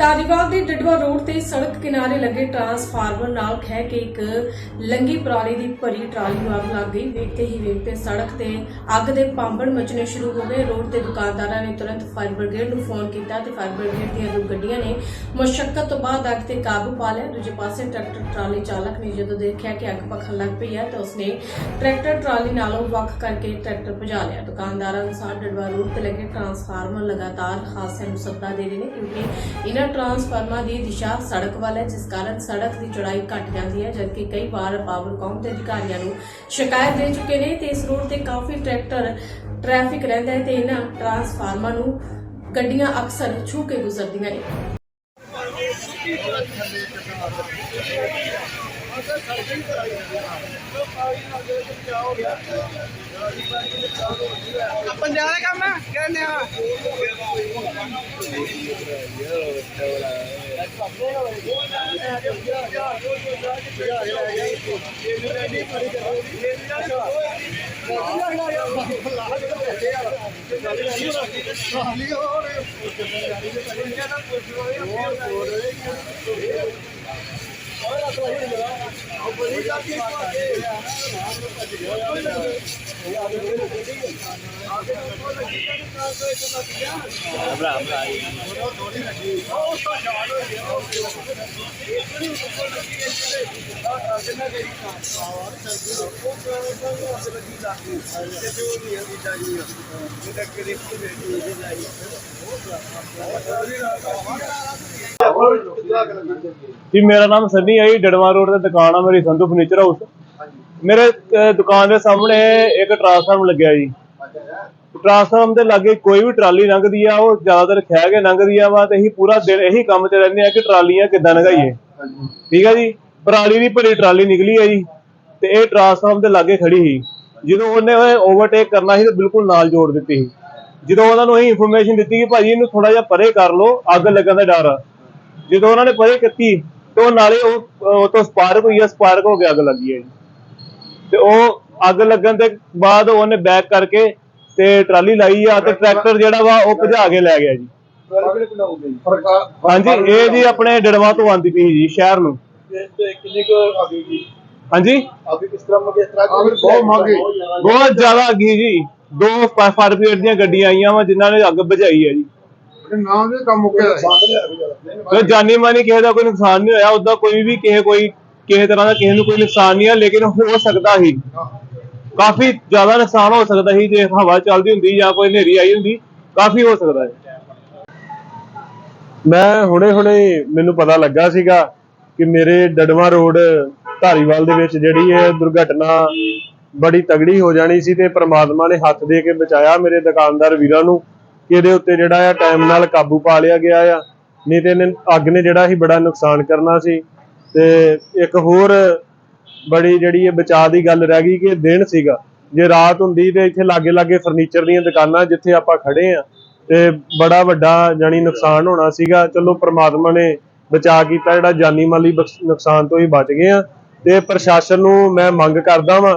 ਧਾਰੀਵਾਲ ਦੇ ਡਡਵਾ ਰੋਡ ਤੇ ਸੜਕ ਕਿਨਾਰੇ ਲੱਗੇ ਟਰਾਂਸਫਾਰਮਰ ਨਾਲ ਖਹਿ ਕੇ ਇੱਕ ਲੰਗੀ ਪਰਾਲੀ ਦੀ ਭਰੀ ਟਰਾਲੀ ਨੂੰ ਅੱਗ ਲੱਗ ਗਈ। ਵੇਖਤੇ ਹੀ ਵੇਖਤੇ ਸੜਕ ਤੇ ਅੱਗ ਦੇ ਪਾਂਬੜ ਮਚਣੇ ਸ਼ੁਰੂ ਹੋ ਗਏ। ਰੋਡ ਤੇ ਦੁਕਾਨਦਾਰਾਂ ਨੇ ਤੁਰੰਤ ਫਾਇਰ ਬ੍ਰਿਗੇਡ ਨੂੰ ਫੋਨ ਕੀਤਾ ਤੇ ਫਾਇਰ ਬ੍ਰਿਗੇਡ ਦੀਆਂ ਦੋ ਗੱਡੀਆਂ ਨੇ ਮੁਸ਼ਕਲ ਤੋਂ ਬਾਅਦ ਅੱਗ ਤੇ ਕਾਬੂ ਪਾ ਲਿਆ। ਦੂਜੇ ਪਾਸੇ ਟਰੈਕਟਰ ਟਰਾਲੀ ਚਾਲਕ ਨੇ ਜਦੋਂ ਦੇਖਿਆ ਕਿ ਅੱਗ ਪਖਣ ਲੱਗ ਪਈ ਹੈ ਤਾਂ ਉਸਨੇ ਟਰੈਕਟਰ ਟਰਾਲੀ ਨਾਲੋਂ ਵੱਖ ਕਰਕੇ ਟਰੈਕਟਰ ਭਜਾ ਲਿਆ। ਦੁਕਾਨਦਾਰਾਂ ਅਨੁਸਾਰ ਡਡਵਾ ਰੋਡ ਤੇ ਲੱਗੇ ਟਰਾਂਸਫਾਰਮਰ ਲਗਾਤਾਰ ਹਾਦਸੇ ਨੂੰ ਸੱਦਾ ਦੇ ਰਹੇ ਨੇ ਕਿਉਂਕਿ ਇਹਨਾਂ ਟਰਾਂਸਫਾਰਮਰਾਂ ਦੀ ਦਿਸ਼ਾ ਸੜਕ ਵੱਲ ਹੈ, ਜਿਸ ਕਾਰਨ ਸੜਕ ਦੀ ਚੌੜਾਈ ਘਟ ਜਾਂਦੀ ਹੈ, ਜਦਕਿ ਕਈ ਵਾਰ ਪਾਵਰਕਾਮ ਦੇ ਅਧਿਕਾਰੀਆਂ ਨੂੰ ਸ਼ਿਕਾਇਤ ਦੇ ਚੁੱਕੇ ਨੇ ਤੇ ਇਸ ਰੋਡ ਤੇ ਕਾਫੀ ਟਰੈਕਟਰ, ਟ੍ਰੈਫਿਕ ਰਹਿੰਦਾ ਹੈ ਤੇ ਇਹਨਾਂ ਟਰਾਂਸਫਾਰਮਰਾਂ ਨੂੰ ਗੱਡੀਆਂ ਅਕਸਰ ਛੂ ਕੇ ਗੁਜ਼ਰਦੀਆਂ ਨੇ। ਪੰਜਾਬ ਦਾ ਕੰਮ ਹੈ ਕਹਿੰਦੇ ਆ। ਹੋਰ ਹੋਰ ਹੋਰ ਜੀ ਮੇਰਾ ਨਾਮ ਸੰਨੀ ਹੈ ਜੀ ਡੜਵਾ ਰੋਡ ਤੇ ਦੁਕਾਨ ਆ ਮੇਰੀ ਸੰਧੂ ਫਰਨੀਚਰ ਹਾਊਸ। ਮੇਰੇ ਅਹ, ਦੁਕਾਨ ਦੇ ਸਾਹਮਣੇ ਇੱਕ ਟਰਾਂਸਫਾਰਮ ਲੱਗਿਆ ਜੀ। ਟਰਾਂਸਫਾਰਮ ਦੇ ਲਾਗੇ ਕੋਈ ਵੀ ਟਰਾਲੀ ਲੰਘਦੀ ਆ ਉਹ ਜ਼ਿਆਦਾਤਰ ਖਹਿ ਕੇ ਲੰਘਦੀ ਆ ਵਾ ਤੇ ਅਸੀਂ ਪੂਰਾ ਦਿਨ ਇਹੀ ਕੰਮ ਤੇ ਰਹਿੰਦੇ ਆ ਕਿ ਟਰਾਲੀਆਂ ਕਿੱਦਾਂ ਲੰਘਾਈਏ। ਠੀਕ ਆ ਜੀ? ਪਰਾਲੀ ਦੀ ਭਰੀ ਟਰਾਲੀ ਨਿਕਲੀ ਆ ਜੀ ਤੇ ਇਹ ਟਰਾਂਸਫਾਰਮ ਦੇ ਲਾਗੇ ਖੜੀ ਸੀ। ਜਦੋਂ ਉਹਨੇ ਓਵਰਟੇਕ ਕਰਨਾ ਸੀ ਤੇ ਬਿਲਕੁਲ ਨਾਲ ਜੋੜ ਦਿੱਤੀ ਸੀ। ਜਦੋਂ ਉਹਨਾਂ ਨੂੰ ਅਸੀਂ ਇਨਫੋਰਮੇਸ਼ਨ ਦਿੱਤੀ ਕਿ ਭਾਜੀ ਇਹਨੂੰ ਥੋੜਾ ਜਿਹਾ ਪਰੇ ਕਰ ਲਓ ਅੱਗ ਲੱਗਣ ਦਾ ਡਰ ਆ। ਜਦੋਂ ਉਹਨਾਂ ਨੇ ਪਰੇ ਕੀਤੀ ਤੇ ਉਹ ਨਾਲੇ ਉਹ ਤੋਂ ਸਪਾਰਕ ਹੋਈ ਆ ਸਪਾਰਕ ਹੋ ਕੇ ਅੱਗ ਲੱਗੀ ਹੈ ਤੇ ਉਹ ਅੱਗ ਲੱਗਣ ਦੇ ਬਾਅਦ ਉਹਨੇ ਬੈਕ ਕਰਕੇ ਤੇ ਟਰਾਲੀ ਲਾਈ ਆ ਤੇ ਟਰੈਕਟਰ ਜਿਹੜਾ ਵਾ ਉਹ ਭਜਾ ਕੇ ਲੈ ਗਿਆ ਜੀ। ਹਾਂਜੀ ਇਹ ਜੀ ਆਪਣੇ ਡੜਵਾ ਤੋਂ ਆਂਦੀ ਪਈ ਜੀ ਸ਼ਹਿਰ ਨੂੰ। ਕਿੰਨੇ ਕੁ ਆਗੇ ਜੀ ਹਾਂਜੀ? ਆਗੇ ਕਿਸ ਤਰ੍ਹਾਂ ਮੰਗੇ ਇਸ ਤਰ੍ਹਾਂ ਬਹੁਤ ਮੰਗੇ ਬਹੁਤ ਜ਼ਿਆਦਾ ਅੱਗੀ ਜੀ। ਦੋ ਫਾਇਰ ਬ੍ਰਿਗੇਡ ਦੀਆਂ ਗੱਡੀਆਂ ਆਈਆਂ ਵਾ ਜਿਨ੍ਹਾਂ ਨੇ ਅੱਗ ਬੁਝਾਈ ਹੈ ਜੀ। ਨਾਮ ਦੇ ਕੰਮ ਮੁੱਕਿਆ ਹੈ ਤੇ ਜਾਨੀ ਮਾਨੀ ਕਿਸੇ ਦਾ ਕੋਈ ਨੁਕਸਾਨ ਨਹੀਂ ਹੋਇਆ ਉਦਾਂ ਕੋਈ ਵੀ ਕਿਸੇ ਕੋਈ ਕਿਸੇ ਤਰ੍ਹਾਂ ਦਾ ਕਿਸੇ ਨੂੰ ਕੋਈ ਨੁਕਸਾਨ ਨਹੀਂ ਆ ਲੇਕਿਨ ਹੋ ਸਕਦਾ ਸੀ। ਕਾਫੀ ਜ਼ਿਆਦਾ ਨੁਕਸਾਨ ਹੋ ਸਕਦਾ ਸੀ ਜੇ ਹਵਾ ਚੱਲਦੀ ਹੁੰਦੀ ਜਾਂ ਕੋਈ ਹਨੇਰੀ ਆਈ ਹੁੰਦੀ ਕਾਫੀ ਹੋ ਸਕਦਾ ਹੈ ਮੈਂ ਹੁਣੇ ਹੁਣੇ ਮੈਨੂੰ ਪਤਾ ਲੱਗਾ ਸੀਗਾ ਕਿ ਮੇਰੇ ਡਡਵਾ ਰੋਡ ਧਾਰੀਵਾਲ ਦੇ ਵਿੱਚ ਜਿਹੜੀ ਇਹ ਦੁਰਘਟਨਾ ਬੜੀ ਤਗੜੀ ਹੋ ਜਾਣੀ ਸੀ ਤੇ ਪ੍ਰਮਾਤਮਾ ਨੇ ਹੱਥ ਦੇ ਕੇ ਬਚਾਇਆ ਮੇਰੇ ਦੁਕਾਨਦਾਰ ਵੀਰਾਂ ਨੂੰ। ਕਿ ਇਹਦੇ ਉੱਤੇ ਜਿਹੜਾ ਆ ਟਾਈਮ ਨਾਲ ਕਾਬੂ ਪਾ ਲਿਆ ਗਿਆ ਆ। ਨਹੀਂ ਤੇ ਇਹਨੇ ਅੱਗ ਨੇ ਜਿਹੜਾ ਸੀ ਬੜਾ ਨੁਕਸਾਨ ਕਰਨਾ ਸੀ। ਤੇ ਇੱਕ ਹੋਰ ਬੜੀ ਜਿਹੜੀ ਇਹ ਬਚਾਅ ਦੀ ਗੱਲ ਰਹਿ ਗਈ ਕਿ ਦਿਨ ਸੀਗਾ। ਜੇ ਰਾਤ ਹੁੰਦੀ ਤੇ ਇੱਥੇ ਲਾਗੇ ਲਾਗੇ ਫਰਨੀਚਰ ਦੀਆਂ ਦੁਕਾਨਾਂ ਜਿੱਥੇ ਆਪਾਂ ਖੜੇ ਆ, ਤੇ ਬੜਾ ਵੱਡਾ ਜਾਨੀ ਨੁਕਸਾਨ ਹੋਣਾ ਸੀਗਾ। ਚਲੋ ਪ੍ਰਮਾਤਮਾ ਨੇ ਬਚਾ ਕੀਤਾ, ਜਿਹੜਾ ਜਾਨੀ ਮਾਲੀ ਬਖਸ਼- ਨੁਕਸਾਨ ਤੋਂ ਹੀ ਬਚ ਗਏ ਆ। ਤੇ ਪ੍ਰਸ਼ਾਸਨ ਨੂੰ ਮੈਂ ਮੰਗ ਕਰਦਾ ਵਾਂ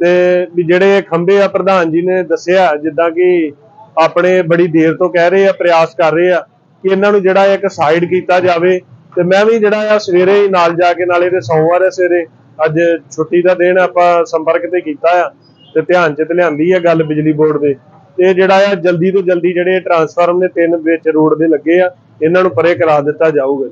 ਤੇ ਵੀ ਜਿਹੜੇ ਖੰਭੇ ਆ, ਪ੍ਰਧਾਨ ਜੀ ਨੇ ਦੱਸਿਆ, ਜਿੱਦਾਂ ਕਿ ਆਪਣੇ ਬੜੀ ਦੇਰ ਤੋਂ ਕਹਿ ਰਹੇ ਆ, ਪ੍ਰਯਾਸ ਕਰ ਰਹੇ ਆ ਕਿ ਇਹਨਾਂ ਨੂੰ ਜਿਹੜਾ ਇੱਕ ਸਾਈਡ ਕੀਤਾ ਜਾਵੇ ਤੇ ਮੈਂ ਵੀ ਜਿਹੜਾ ਆ ਸਵੇਰੇ ਹੀ ਨਾਲ ਜਾ ਕੇ ਨਾਲੇ ਤੇ ਸੋਮਵਾਰ ਹੈ ਸਵੇਰੇ, ਅੱਜ ਛੁੱਟੀ ਦਾ ਦਿਨ ਆਪਾਂ ਸੰਪਰਕ ਤੇ ਕੀਤਾ ਆ ਤੇ ਧਿਆਨ ਚ ਤੇ ਲਿਆਂਦੀ ਆ ਗੱਲ ਬਿਜਲੀ ਬੋਰਡ ਦੇ। ਤੇ ਜਿਹੜਾ ਆ ਜਲਦੀ ਤੋਂ ਜਲਦੀ ਜਿਹੜੇ ਟਰਾਂਸਫਾਰਮ ਨੇ ਤਿੰਨ ਵਿੱਚ ਰੋਡ ਦੇ ਲੱਗੇ ਆ, ਇਹਨਾਂ ਨੂੰ ਪਰੇ ਕਰਾ ਦਿੱਤਾ ਜਾਊਗਾ।